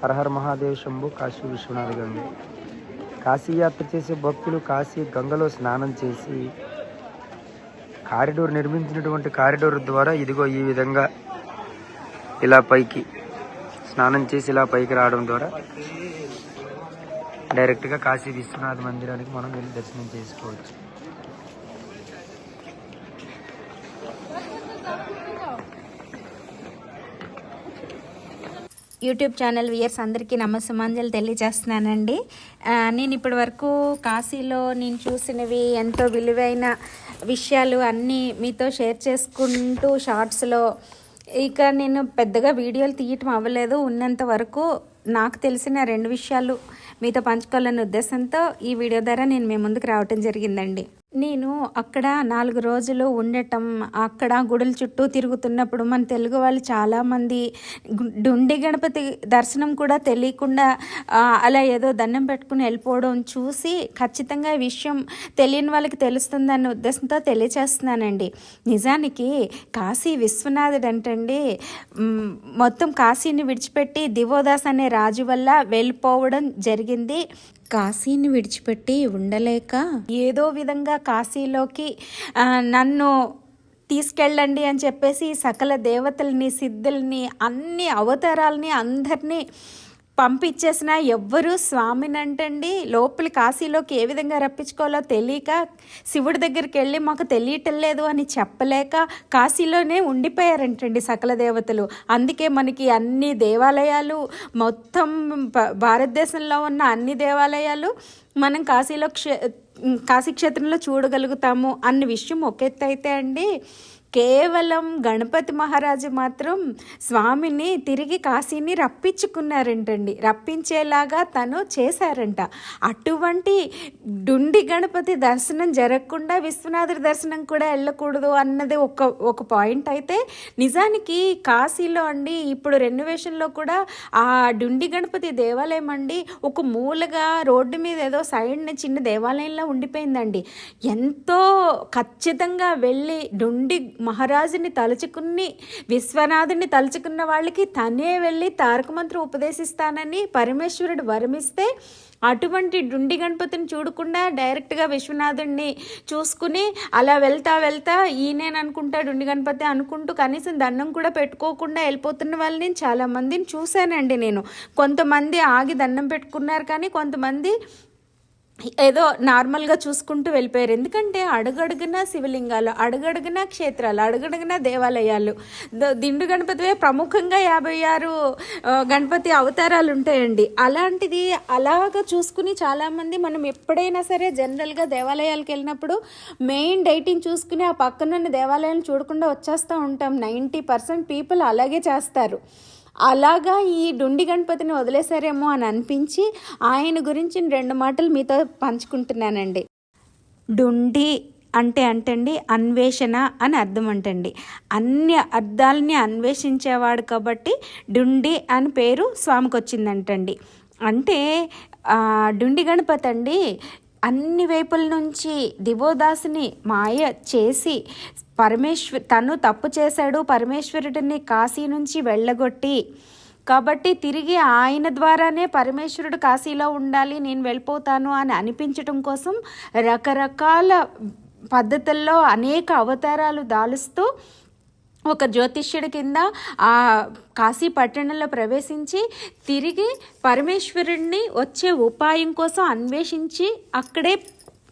హరహర మహాదేవ్ శంభు కాశీ విశ్వనాథ గంగ కాశీ యాత్ర చేసే భక్తులు కాశీ గంగలో స్నానం చేసి కారిడోర్ నిర్మించినటువంటి కారిడోర్ ద్వారా ఇదిగో ఈ విధంగా ఇలా పైకి స్నానం చేసి ఇలా పైకి రావడం ద్వారా డైరెక్ట్గా కాశీ విశ్వనాథ మందిరానికి మనం వెళ్ళి దర్శనం చేసుకోవచ్చు. యూట్యూబ్ ఛానల్ వియర్స్ అందరికీ నమస్సమాంజలు తెలియజేస్తున్నానండి. నేను ఇప్పటి వరకు కాశీలో నేను చూసినవి ఎంతో విలువైన విషయాలు అన్నీ మీతో షేర్ చేసుకుంటూ షార్ట్స్లో ఇక నేను పెద్దగా వీడియోలు తీయటం అవ్వలేదు. ఉన్నంత వరకు నాకు తెలిసిన రెండు విషయాలు మీతో పంచుకోవాలనే ఉద్దేశంతో ఈ వీడియో ద్వారా నేను మీ ముందుకు రావటం జరిగిందండి. నేను అక్కడ నాలుగు రోజులు ఉండటం అక్కడ గుడుల చుట్టూ తిరుగుతున్నప్పుడు మన తెలుగు వాళ్ళు చాలామంది డుండి గణపతి దర్శనం కూడా తెలియకుండా అలా ఏదో దండం పెట్టుకుని వెళ్ళిపోవడం చూసి ఖచ్చితంగా ఈ విషయం తెలియని వాళ్ళకి తెలుస్తుందన్న ఉద్దేశంతో తెలియచేస్తున్నానండి. నిజానికి కాశీ విశ్వనాథుడు అంటండి మొత్తం కాశీని విడిచిపెట్టి దివోదాస్ అనే రాజు వల్ల వెళ్ళిపోవడం జరిగింది. కాశీని విడిచిపెట్టి ఉండలేక ఏదో విధంగా కాశీలోకి నన్ను తీసుకెళ్ళండి అని చెప్పేసి సకల దేవతల్ని సిద్ధుల్ని అన్ని అవతారాలని అందరినీ పంపించేసిన ఎవ్వరూ స్వామిని అంటండి లోపలి కాశీలోకి ఏ విధంగా రప్పించుకోవాలో తెలియక శివుడి దగ్గరికి వెళ్ళి మాకు తెలియటం లేదు అని చెప్పలేక కాశీలోనే ఉండిపోయారంటండి సకల దేవతలు. అందుకే మనకి అన్ని దేవాలయాలు మొత్తం భ- భారతదేశంలో ఉన్న అన్ని దేవాలయాలు మనం కాశీలో క్షే కాశీక్షేత్రంలో చూడగలుగుతాము అన్న విషయం ఒక ఎత్తు అయితే అండి. కేవలం గణపతి మహారాజు మాత్రం స్వామిని తిరిగి కాశీని రప్పించుకున్నారంటండి. రప్పించేలాగా తను చేశారంట. అటువంటి డుండి గణపతి దర్శనం జరగకుండా విశ్వనాథుడి దర్శనం కూడా వెళ్ళకూడదు అన్నది ఒక ఒక పాయింట్ అయితే నిజానికి కాశీలో అండి ఇప్పుడు రెనోవేషన్లో కూడా ఆ డుండి గణపతి దేవాలయం అండి ఒక మూలగా రోడ్డు మీద ఏదో సైడ్న చిన్న దేవాలయంలో ఉండిపోయిందండి. ఎంతో ఖచ్చితంగా వెళ్ళి డుండి మహారాజుని తలుచుకుని విశ్వనాథుని తలుచుకున్న వాళ్ళకి తనే వెళ్ళి తారక మంత్రం ఉపదేశిస్తానని పరమేశ్వరుడు వరమిస్తే అటువంటి డుండి గణపతిని చూడకుండా డైరెక్ట్గా విశ్వనాథుడిని చూసుకుని అలా వెళ్తా వెళ్తా ఈయనేని అనుకుంటా డుండి గణపతి అనుకుంటూ కనీసం దండం కూడా పెట్టుకోకుండా వెళ్ళిపోతున్న వాళ్ళని చాలామందిని చాలా మందిని చూశానండి నేను. కొంతమంది ఆగి దండం పెట్టుకున్నారు కానీ కొంతమంది ఏదో నార్మల్గా చూసుకుంటూ వెళ్ళిపోయారు. ఎందుకంటే అడుగడుగున శివలింగాలు అడుగడుగున క్షేత్రాలు అడుగడుగున దేవాలయాలు ద- దిండు గణపతివే ప్రముఖంగా యాభై ఆరు గణపతి అవతారాలు ఉంటాయండి. అలాంటిది అలాగా చూసుకుని చాలామంది మనం ఎప్పుడైనా సరే జనరల్గా దేవాలయాలకు వెళ్ళినప్పుడు మెయిన్ డైటింగ్ చూసుకుని ఆ పక్కనున్న దేవాలయాలను చూడకుండా వచ్చేస్తూ ఉంటాం. నైంటీ పర్సెంట్ పీపుల్ అలాగే చేస్తారు. అలాగా ఈ డుండి గణపతిని వదిలేశారేమో అని అనిపించి ఆయన గురించి రెండు మాటలు మీతో పంచుకుంటున్నానండి. డుండి అంటే అంటండి అన్వేషణ అని అర్థం అంటండి. అన్ని అర్థాలని అన్వేషించేవాడు కాబట్టి డుండి అని పేరు స్వామికి వచ్చిందంటండి. అంటే డుండి గణపతి అండి అన్ని వైపుల నుంచి దివోదాసుని మాయ చేసి పరమేశ్వర్ తను తప్పు చేశాడు పరమేశ్వరుడిని కాశీ నుంచి వెళ్ళగొట్టి కాబట్టి తిరిగి ఆయన ద్వారానే పరమేశ్వరుడు కాశీలో ఉండాలి నేను వెళ్ళిపోతాను అని అనిపించటం కోసం రకరకాల పద్ధతుల్లో అనేక అవతారాలు దాలుస్తూ ఒక జ్యోతిష్యుడి కింద ఆ కాశీ పట్టణంలో ప్రవేశించి తిరిగి పరమేశ్వరుడిని వచ్చే ఉపాయం కోసం అన్వేషించి అక్కడే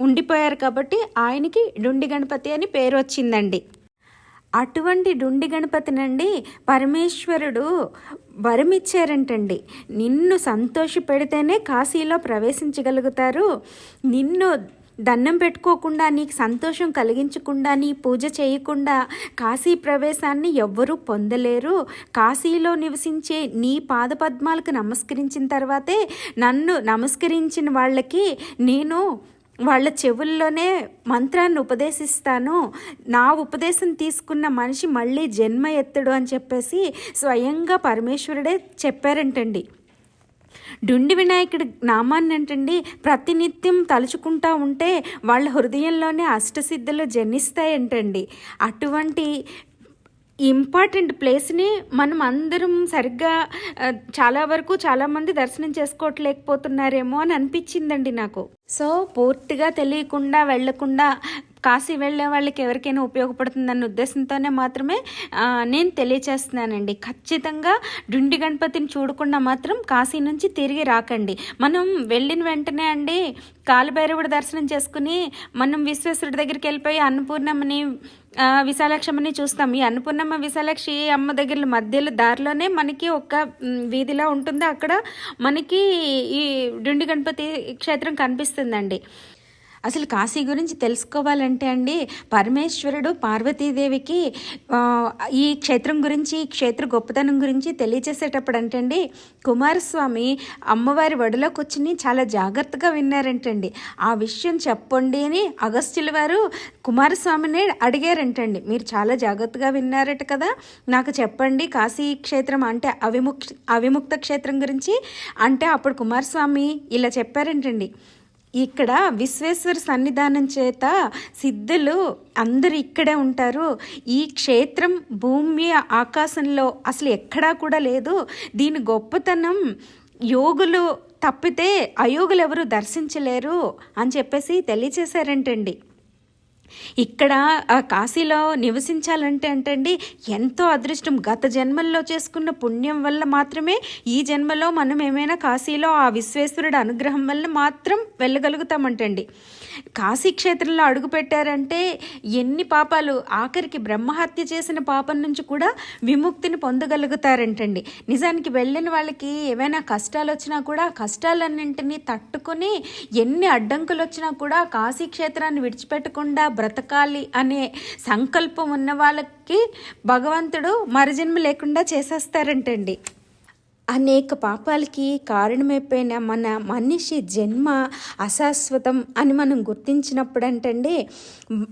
ఉండిపోయారు కాబట్టి ఆయనకి డుండి గణపతి అని పేరు వచ్చిందండి. అటువంటి డుండి గణపతినండి పరమేశ్వరుడు వరమిచ్చారంటండి. నిన్ను సంతోష పెడితేనే కాశీలో ప్రవేశించగలుగుతారు. నిన్ను దండం పెట్టుకోకుండా నీకు సంతోషం కలిగించకుండా నీ పూజ చేయకుండా కాశీ ప్రవేశాన్ని ఎవ్వరూ పొందలేరు. కాశీలో నివసించే నీ పాదపద్మాలకు నమస్కరించిన తర్వాతే నన్ను నమస్కరించిన వాళ్ళకి నేను వాళ్ళ చెవుల్లోనే మంత్రాన్ని ఉపదేశిస్తాను. నా ఉపదేశం తీసుకున్న మనిషి మళ్ళీ జన్మ ఎత్తడు అని చెప్పేసి స్వయంగా పరమేశ్వరుడే చెప్పారంటండి. డుండి వినాయకుడి నామాన్ని అంటండి ప్రతినిత్యం తలుచుకుంటా ఉంటే వాళ్ళ హృదయంలోనే అష్టసిద్ధులు జనిస్తాయంటండి. అటువంటి ఇంపార్టెంట్ ప్లేస్ని మనం అందరం సరిగ్గా చాలా వరకు చాలామంది దర్శనం చేసుకోవట్లేకపోతున్నారేమో అని అనిపించిందండి నాకు. సో పూర్తిగా తెలియకుండా వెళ్ళకుండా కాశీ వెళ్ళే వాళ్ళకి ఎవరికైనా ఉపయోగపడుతుందన్న ఉద్దేశంతోనే మాత్రమే నేను తెలియచేస్తున్నానండి. ఖచ్చితంగా డుండి గణపతిని చూడకుండా మాత్రం కాశీ నుంచి తిరిగి రాకండి. మనం వెళ్ళిన వెంటనే అండి కాలుభైరవుడు దర్శనం చేసుకుని మనం విశ్వేశ్వరుడి దగ్గరికి వెళ్ళిపోయి అన్నపూర్ణమ్మని ఆ, విశాలాక్షమ్మని చూస్తాం. ఈ అన్నపూర్ణమ్మ విశాలాక్షి అమ్మ దగ్గర మధ్యలో దారిలోనే మనకి ఒక వీధిలా ఉంటుంది. అక్కడ మనకి ఈ డుండి గణపతి క్షేత్రం కనిపిస్తుందండి. అసలు కాశీ గురించి తెలుసుకోవాలంటే అండి పరమేశ్వరుడు పార్వతీదేవికి ఈ క్షేత్రం గురించి ఈ క్షేత్ర గొప్పతనం గురించి తెలియచేసేటప్పుడు అంటండి కుమారస్వామి అమ్మవారి వడిలో కూర్చుని చాలా జాగ్రత్తగా విన్నారంటండి ఆ విషయం చెప్పండి అని అగస్త్యుల వారు కుమారస్వామిని అడిగారంటండి మీరు చాలా జాగ్రత్తగా విన్నారట కదా. నాకు చెప్పండి కాశీ క్షేత్రం అంటే అవిముక్ అవిముక్త క్షేత్రం గురించి. అంటే అప్పుడు కుమారస్వామి ఇలా చెప్పారంటండి. ఇక్కడ విశ్వేశ్వర సన్నిధానం చేత సిద్ధులు అందరు ఇక్కడే ఉంటారు. ఈ క్షేత్రం భూమి ఆకాశంలో అసలు ఎక్కడా కూడా లేదు. దీని గొప్పతనం యోగులు తప్పితే అయోగులు ఎవరు దర్శించలేరు అని చెప్పేసి తెలియచేశారంటండి. ఇక్కడ కాశీలో నివసించాలంటే అంటండి ఎంతో అదృష్టం. గత జన్మల్లో చేసుకున్న పుణ్యం వల్ల మాత్రమే ఈ జన్మలో మనం ఏమైనా కాశీలో ఆ విశ్వేశ్వరుడు అనుగ్రహం వల్ల మాత్రం వెళ్ళగలుగుతామంటండి. కాశీ క్షేత్రంలో ఎన్ని పాపాలు? ఆఖరికి బ్రహ్మహత్య చేసిన పాపం నుంచి కూడా విముక్తిని పొందగలుగుతారంటండి. నిజానికి వెళ్ళిన వాళ్ళకి ఏవైనా కష్టాలు వచ్చినా కూడా కష్టాలన్నింటినీ తట్టుకొని ఎన్ని అడ్డంకులు వచ్చినా కూడా కాశీ క్షేత్రాన్ని విడిచిపెట్టకుండా బ్రతకాలి అనే సంకల్పం ఉన్న వాళ్ళకి భగవంతుడు మరుజన్మ లేకుండా చేసేస్తారంటండి. అనేక పాపాలకి కారణమైపోయిన మన మనిషి జన్మ అశాశ్వతం అని మనం గుర్తించినప్పుడు అంటే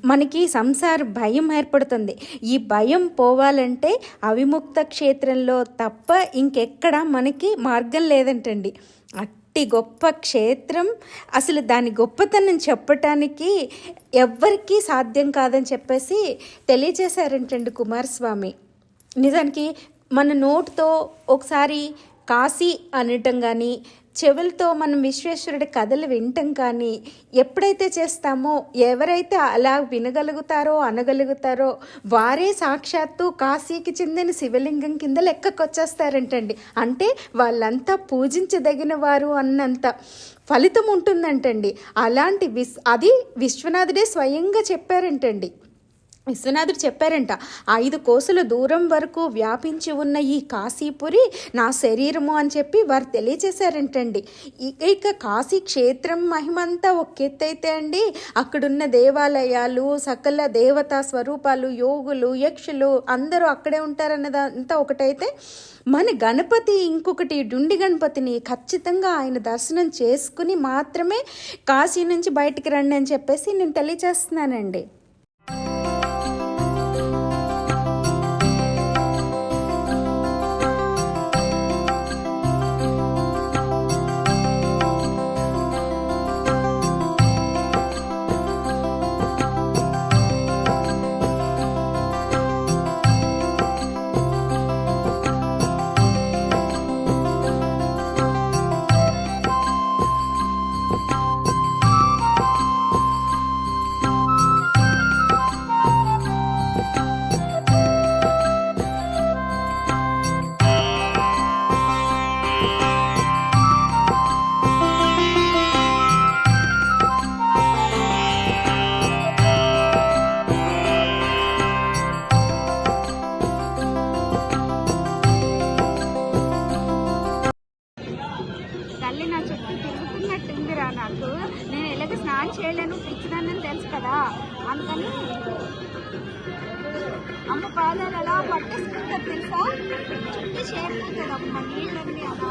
మనకి సంసార భయం ఏర్పడుతుంది. ఈ భయం పోవాలంటే అవిముక్త క్షేత్రంలో తప్ప ఇంకెక్కడ మనకి మార్గం లేదంటండి. అట్టి గొప్ప క్షేత్రం అసలు దాని గొప్పతనం చెప్పటానికి ఎవ్వరికీ సాధ్యం కాదని చెప్పేసి తెలియజేశారంటండి కుమారస్వామి. నిజానికి మన నోటుతో ఒకసారి కాశీ అనటం కానీ చెవులతో మనం విశ్వేశ్వరుడి కథలు వినటం కానీ ఎప్పుడైతే చేస్తామో ఎవరైతే అలా వినగలుగుతారో అనగలుగుతారో వారే సాక్షాత్తు కాశీకి చెందిన శివలింగం కింద లెక్కకొచ్చేస్తారంటండి. అంటే వాళ్ళంతా పూజించదగిన వారు అన్నంత ఫలితం ఉంటుందంటండి. అలాంటి విస్ అది విశ్వనాథుడే స్వయంగా చెప్పారంటండి. విశ్వనాథుడు చెప్పారంట ఐదు కోసుల దూరం వరకు వ్యాపించి ఉన్న ఈ కాశీపురి నా శరీరము అని చెప్పి వారు తెలియచేశారంటండి. ఇక ఇక కాశీ క్షేత్రం మహిమంతా ఒక ఎత్తైతే అండి అక్కడున్న దేవాలయాలు సకల దేవతా స్వరూపాలు యోగులు యక్షులు అందరూ అక్కడే ఉంటారన్నదంతా ఒకటైతే మన గణపతి ఇంకొకటి డుండి గణపతిని ఖచ్చితంగా ఆయన దర్శనం చేసుకుని మాత్రమే కాశీ నుంచి బయటికి రండి అని చెప్పేసి నేను తెలియచేస్తున్నానండి. అందుకని అమ్మ పాదాలు ఎలా పట్టేసుకుంటారు తెలుసా? చుట్టూ చేరుతుంది అమ్మ నీళ్ళన్నీ అలా.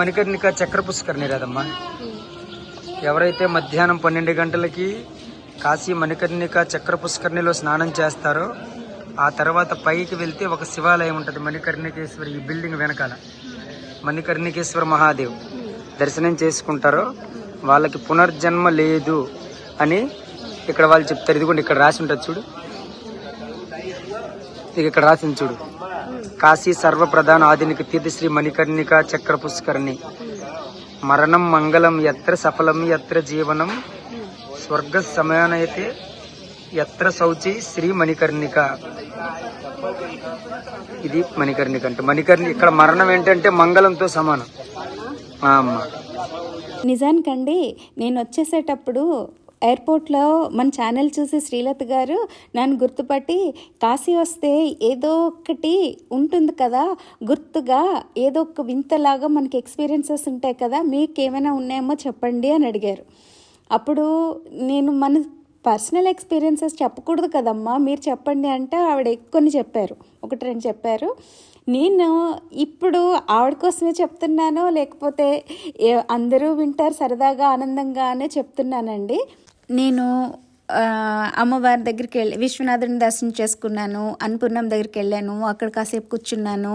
మణికర్ణిక చక్ర పుష్కరిణి రాదమ్మా. ఎవరైతే మధ్యాహ్నం పన్నెండు గంటలకి కాశీ మణికర్ణిక చక్ర పుష్కరణిలో స్నానం చేస్తారో ఆ తర్వాత పైకి వెళ్తే ఒక శివాలయం ఉంటుంది మణికర్ణికేశ్వరి ఈ బిల్డింగ్ వెనకాల. మణికర్ణికేశ్వర మహాదేవ్ దర్శనం చేసుకుంటారో వాళ్ళకి పునర్జన్మ లేదు అని ఇక్కడ వాళ్ళు చెప్తారు. ఇదిగోండి ఇక్కడ రాసి ఉంటుంది చూడు. ఇక ఇక్కడ రాసింది చూడు. కాశీ సర్వప్రధాన ఆధునిక తీర్థ శ్రీ మణికర్ణిక చక్ర పుష్కరిణి మరణం మంగళం ఎత్ర సఫలం ఎత్ర జీవనం స్వర్గ సమయానైతే ఎత్ర శౌచి శ్రీ మణికర్ణిక. ఇది మణికర్ణిక అంటే. మణికర్ణి ఇక్కడ మరణం ఏంటంటే మంగళంతో సమానం. ఆ అమ్మ. నిజానికండి నేను వచ్చేసేటప్పుడు ఎయిర్పోర్ట్లో మన ఛానల్ చూసి శ్రీలత గారు నన్ను గుర్తుపట్టి కాశీ వస్తే ఏదో ఒకటి ఉంటుంది కదా గుర్తుగా ఏదో ఒక వింతలాగా మనకి ఎక్స్పీరియన్సెస్ ఉంటాయి కదా మీకు ఏమైనా ఉన్నాయేమో చెప్పండి అని అడిగారు. అప్పుడు నేను మన పర్సనల్ ఎక్స్పీరియన్సెస్ చెప్పకూడదు కదమ్మా మీరు చెప్పండి అంటే ఆవిడ కొన్ని చెప్పారు. ఒకటి రెండు చెప్పారు. నేను ఇప్పుడు ఆవిడ కోసమే చెప్తున్నానో లేకపోతే ఏ- అందరూ వింటారు సరదాగా ఆనందంగానే చెప్తున్నానండి. నేను అమ్మవారి దగ్గరికి వెళ్ళి విశ్వనాథుని దర్శనం చేసుకున్నాను అన్నపూర్ణం దగ్గరికి వెళ్ళాను అక్కడ కాసేపు కూర్చున్నాను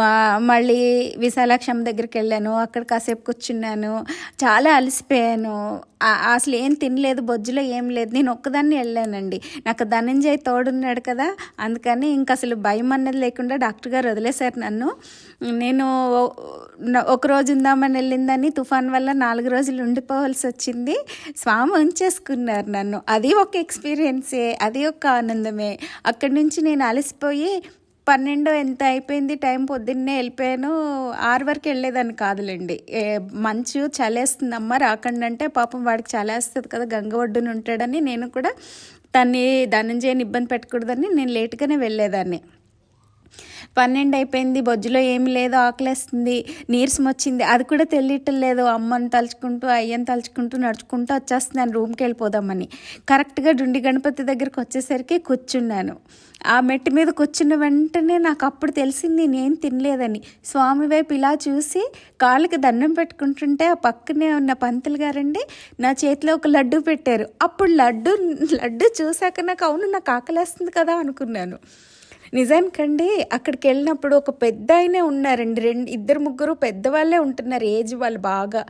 మా మళ్ళీ విశాలాక్షమ్మ దగ్గరికి వెళ్ళాను అక్కడ కాసేపు కూర్చున్నాను చాలా అలసిపోయాను. అసలు ఏం తినలేదు బొజ్జులో ఏం లేదు నేను ఒక్కదాన్ని వెళ్ళానండి. నాకు ధనంజయ్ తోడున్నాడు కదా అందుకని ఇంక అసలు భయం అన్నది లేకుండా డాక్టర్ గారు వదిలేశారు నన్ను. నేను ఒక రోజు ఉందామని వెళ్ళిందని తుఫాన్ వల్ల నాలుగు రోజులు ఉండిపోవాల్సి వచ్చింది. స్వామి ఉంచేసుకున్నారు నన్ను. అది ఒక ఎక్స్పీరియన్సే అది ఒక ఆనందమే. అక్కడి నుంచి నేను అలసిపోయి పన్నెండు ఎంత అయిపోయింది టైం పొద్దున్నే వెళ్ళిపోయాను. ఆరు వరకు వెళ్ళేదాన్ని కాదులేండి. ఏ, మంచు చలేస్తుందమ్మ రాకండి అంటే పాపం వాడికి చలేస్తుంది కదా గంగ ఒడ్డున ఉంటాడని నేను కూడా తన్ని ధనంజయని ఇబ్బంది పెట్టకూడదని నేను లేట్గానే వెళ్ళేదాన్ని. పన్నెండు అయిపోయింది బొజ్జులో ఏమి లేదు ఆకలేస్తుంది నీరసం వచ్చింది అది కూడా తెలియటం లేదు. అమ్మని తలుచుకుంటూ అయ్యని తలుచుకుంటూ నడుచుకుంటూ వచ్చేస్తున్నాను రూమ్కి వెళ్ళిపోదామని. కరెక్ట్గా డుండి గణపతి దగ్గరికి వచ్చేసరికి కూర్చున్నాను. ఆ మెట్టి మీద కూర్చున్న వెంటనే నాకు అప్పుడు తెలిసింది నేను తినలేదని. స్వామి వైపు ఇలా చూసి కాళ్ళకి దండం పెట్టుకుంటుంటే ఆ పక్కనే ఉన్న పంతులు గారండి నా చేతిలో ఒక లడ్డు పెట్టారు. అప్పుడు లడ్డు లడ్డు చూశాక నాకు అవును నాకు ఆకలేస్తుంది కదా అనుకున్నాను. నిజానికండి అక్కడికి వెళ్ళినప్పుడు ఒక పెద్ద ఆయనే ఉన్నారండి. రెండు ఇద్దరు ముగ్గురు పెద్దవాళ్ళే ఉంటున్నారు ఏజ్ వాళ్ళు బాగా.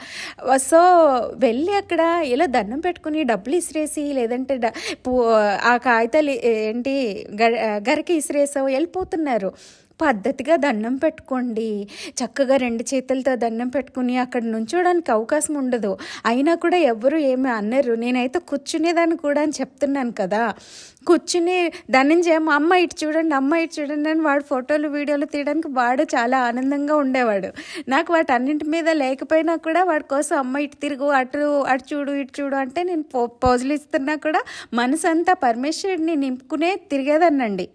సో వెళ్ళి అక్కడ ఇలా దండం పెట్టుకుని డబ్బులు ఇసిరేసి లేదంటే ఆ కాగితాలు ఏంటి గ- గరికి ఇసిరేసావు వెళ్ళిపోతున్నారు. పద్ధతిగా దండం పెట్టుకోండి. చక్కగా రెండు చేతులతో దండం పెట్టుకుని అక్కడ నుంచోడానికి అవకాశం ఉండదు. అయినా కూడా ఎవరు ఏమి అన్నారు నేనైతే కూర్చునేదాన్ని కూడా అని చెప్తున్నాను కదా. కూర్చుని ధనంజయ మా అమ్మ ఇటు చూడండి అమ్మ ఇటు చూడండి అని వాడు ఫోటోలు వీడియోలు తీయడానికి వాడు చాలా ఆనందంగా ఉండేవాడు. నాకు వాటి అన్నింటి మీద లేకపోయినా కూడా వాడి కోసం అమ్మ ఇటు తిరుగు అటు అటు చూడు ఇటు చూడు అంటే నేను పో పోజులు ఇస్తున్నా కూడా మనసు అంతా పరమేశ్వరుడిని నింపుకునే తిరిగేదాన్నండి.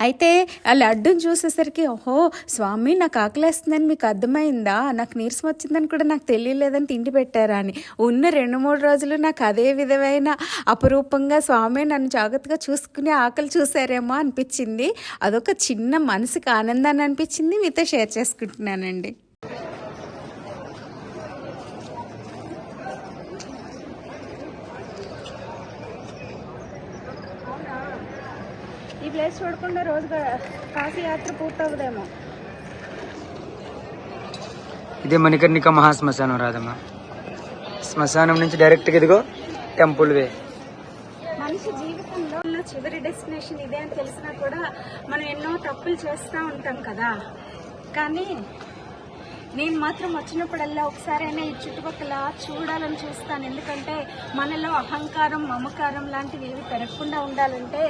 అయితే ఆ లడ్డుని చూసేసరికి ఓహో స్వామి నాకు ఆకలేస్తుందని మీకు అర్థమైందా? నాకు నీరసం వచ్చిందని కూడా నాకు తెలియలేదని తిండి పెట్టారా? అని. ఉన్న రెండు మూడు రోజులు నాకు అదే విధమైన అపురూపంగా స్వామి నన్ను జాగ్రత్తగా చూసుకుని ఆకలి చూసారేమో అనిపించింది. అదొక చిన్న మనసుకి ఆనందాన్ని అనిపించింది. మీతో షేర్ చేసుకుంటున్నానండి. ఈ ప్లేస్ చూడకుండా రోజు కాశీ యాత్ర పూర్తవుదేమో. ఇదే మణికర్ణిక మహాశ్మశానం రాదమ్మా శ్మశానం నుంచి డైరెక్ట్గా ఇదిగో టెంపుల్ వే. మనిషి జీవితంలో ఉన్న చివరి డెస్టినేషన్ ఇదే అని తెలిసినా కూడా మనం ఎన్నో తప్పులు చేస్తూ ఉంటాం కదా. కానీ నేను మాత్రం వచ్చినప్పుడల్లా ఒకసారైనా ఈ చుట్టుపక్కల చూడాలని చూస్తాను. ఎందుకంటే మనలో అహంకారం మమకారం లాంటివి ఏవి పెరగకుండా ఉండాలంటే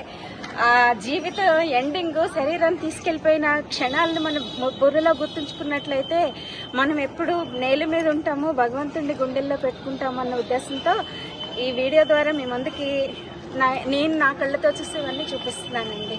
ఆ జీవిత ఎండింగ్ శరీరం తీసుకెళ్ళిపోయిన క్షణాలను మనం బుర్రలో గుర్తుంచుకున్నట్లయితే మనం ఎప్పుడు నేల మీద ఉంటాము భగవంతుడిని గుండెల్లో పెట్టుకుంటాము అన్న ఉద్దేశంతో ఈ వీడియో ద్వారా మీ ముందుకి నా నేను నా కళ్ళతో చూసేవన్నీ చూపిస్తున్నానండి.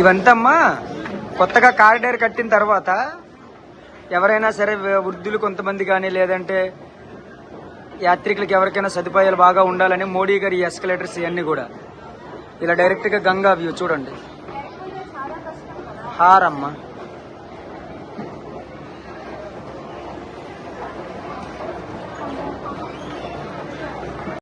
ఇవంతా అమ్మా కొత్తగా కారిడార్ కట్టిన తర్వాత ఎవరైనా సరే వృద్ధులు కొంతమంది కానీ లేదంటే యాత్రికులకు ఎవరికైనా సదుపాయాలు బాగా ఉండాలని మోడీ గారి ఎస్కలేటర్స్ ఇవన్నీ కూడా. ఇలా డైరెక్ట్గా గంగా వ్యూ చూడండి. హారమ్మ.